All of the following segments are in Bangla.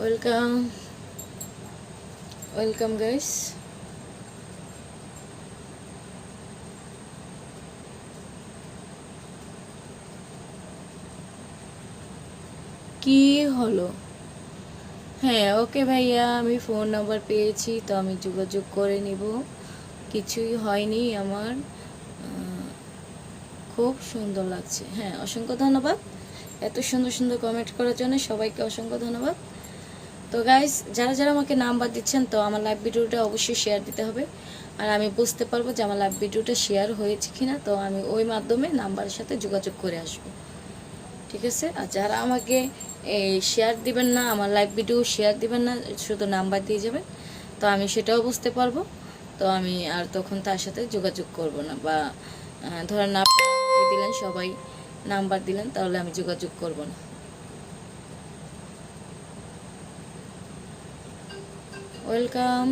ওয়েলকাম ওয়েলকাম গাইস কি হলো? হ্যাঁ ওকে ভাইয়া, আমি ফোন নাম্বার পেয়েছি, তো আমি যোগাযোগ করে নিব। কিছুই হয়নি আমার। খুব সুন্দর লাগছে। হ্যাঁ অসংখ্য ধন্যবাদ। এত সুন্দর সুন্দর কমেন্ট করার জন্য সবাইকে অসংখ্য ধন্যবাদ। তো গাইস যারা যারা আমাকে নাম্বার দিচ্ছেন, তো আমার লাইভ ভিডিওটা অবশ্যই শেয়ার দিতে হবে। আর আমি বুঝতে পারব যে আমার লাইভ ভিডিওটা শেয়ার হয়েছে কিনা, তো আমি ওই মাধ্যমে নাম্বারের সাথে যোগাযোগ করে আসব। ঠিক আছে? আর যারা আমাকে এই শেয়ার দিবেন না, আমার লাইভ ভিডিও শেয়ার দিবেন না, শুধু নাম্বার দিয়ে যাবেন, তো আমি সেটাও বুঝতে পারব। তো আমি আর তখন তার সাথে যোগাযোগ করব না বা ধরেন আপনারা দিলেন, সবাই নাম্বার দিলেন, তাহলে আমি যোগাযোগ করব না। ওয়েলকাম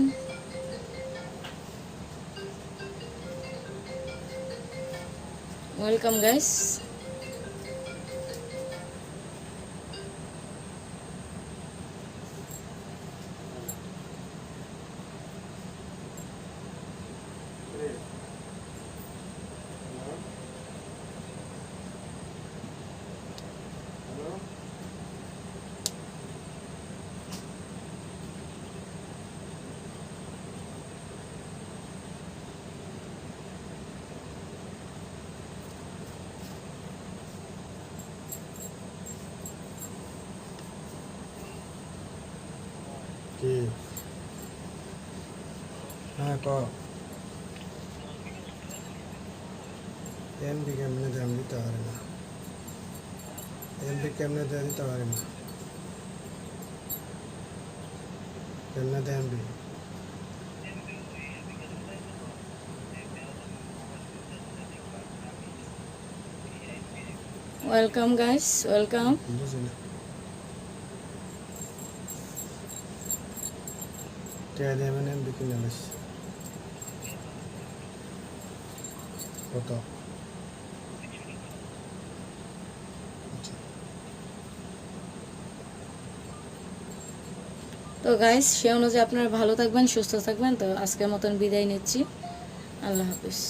ওয়েলকাম গাইস কি হ্যাঁ ক এমপি কেমনে দাম দিতে পারে না এমপি কেমনে দিয়ে দিতে পারে না কেমনে দেয় এমপি দিয়ে মানে বিক্রি কত তো গাইস সে অনুযায়ী আপনারা ভালো থাকবেন, সুস্থ থাকবেন। তো আজকের মতন বিদায় নিচ্ছি। আল্লাহ হাফিজ।